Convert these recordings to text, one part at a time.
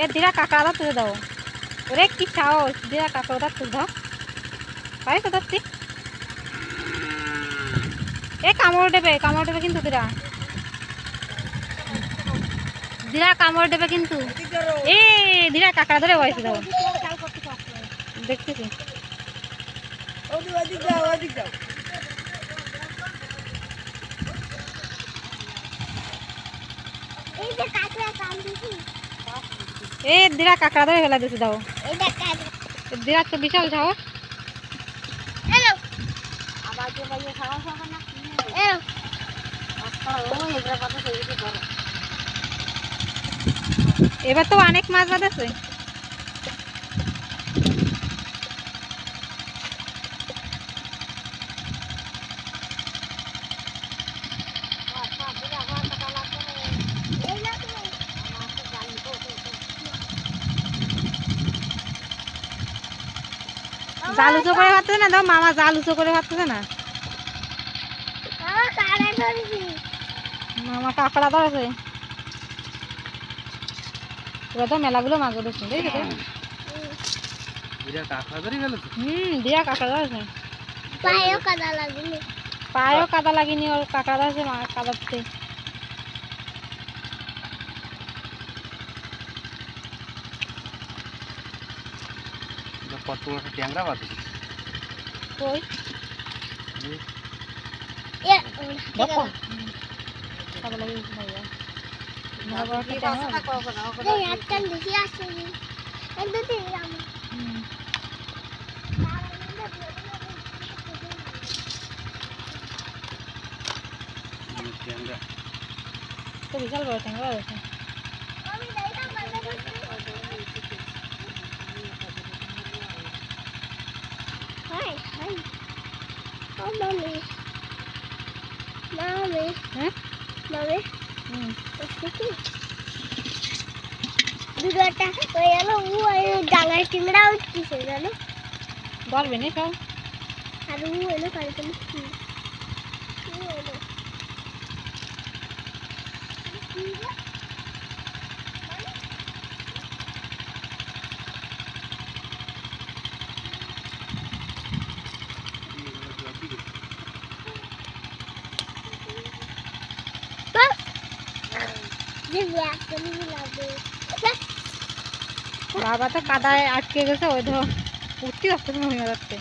এ দিরা কাঁকড়াটা তুলে দাও। ওরে কি সাহস, দিরা কাঁকড়াটা তুলে দাও। পাই তো ধরছি। এ কামড় দেবে কামড় দেবে কিন্তু দিরা। দিরা কামড় দেবে কিন্তু। এ দিরা কাঁকড়া ধরে বয়সে দাও। দেখতেছি এই যে এ দিরা কাঁকড়া ধরে ফেলা দিতে দাও। এইটা কাকড়া। এ দিরা তো বিশাল সাহস। হ্যালো আবার যে ভাইয়ে খাওয়া খাবে না হ্যালো ও এগুলো কথা সেই কিছু এবার তো অনেক মাছ বাঁধেছে। জাল উঁচু করে ভাবতেছে না? দাও মামা জাল উঁচু করে ভাবতেছে না? ধরেছি মামা কাঁকড়া ধরেছে। এবার তো মেলাগুলো মাছ ধরেছে দেখেছ? বিরাট কাঁকড়া ধরে গেল তো? হুম দিয়া কাঁকড়া ধরেছে। পায়েও কাদা লাগেনি। পায়েও কাদা লাগেনি ওর কাঁকড়া ধরেছে মা কাদাতে এটা কত বড় একটা ট্যাংরা বাদে কই এ দেখো কাদা লাগে ভাইয়া বড় বড় একটা ট্যাংরা। এই একটা দেখি আসেনি এই দুটি আমি হুম। ট্যাংরা তো বিশাল বড় ট্যাংরা হয়েছে হাই হাই ও মামি মামি হ্যাঁ মামি হুম দেখি দুটোটা হয়ে গেল ও ডাঙার চিংড়া উঠছে জানো? ধরবে নি সব আর ও এলো কালকে ও এলো যে ব্যাগ করে লাগবে বাবা তো কাদায় আটকে গেছে ওই ধর উঠতে যাচ্ছে না হয়ে যাচ্ছে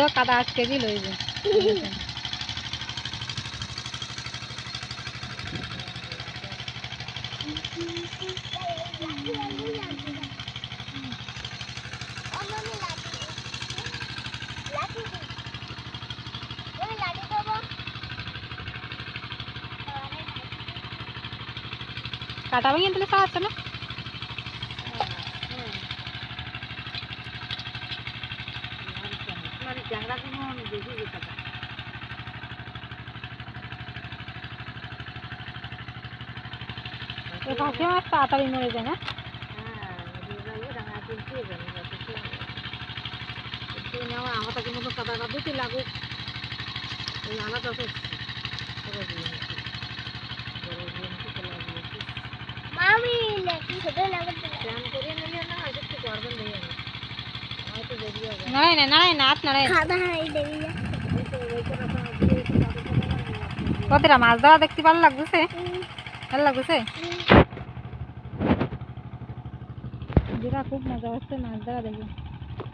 তো কাদা আটকে দিল ওই যে। কাটা ভেঙে দিলে খাওয়াচ্ছে না এই ভাসিয়ে মাছ তাড়াতাড়ি মরে যায় না তাকে মতো কাদা কাদুতে লাগুক ওই আলাদা তো মামি নাকি ছোট লাগতে প্ল্যান করে নিলে না একটু করবেন নেই আমি হয়তো বেরিয়ে যাবে নাড়াই না নাড়াই না হাত নাড়াই না। খাদা হাই দেবি ওই তো ওই করে তো দিয়ে কতটা মাছ ধরা দেখতে ভালো লাগতেছে? ভালো লাগতেছে? দিরা খুব মজা হচ্ছে মাছ ধরা দেখে।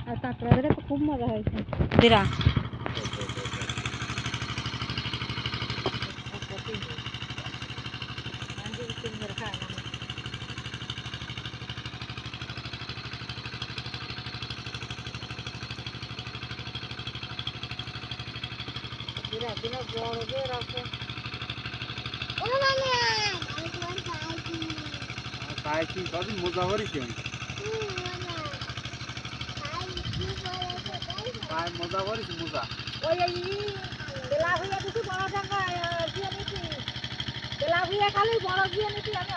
আর কাঁকড়া ধরে তো খুব মজা হয়েছে। দিরা কি কদিন মজা করেছি আমি মজা করেছি মজা বেলা হইয়া কিছু বড় টাকা দিয়ে নিছি বেলা হইয়া খালি বড় দিয়ে নিছি আমি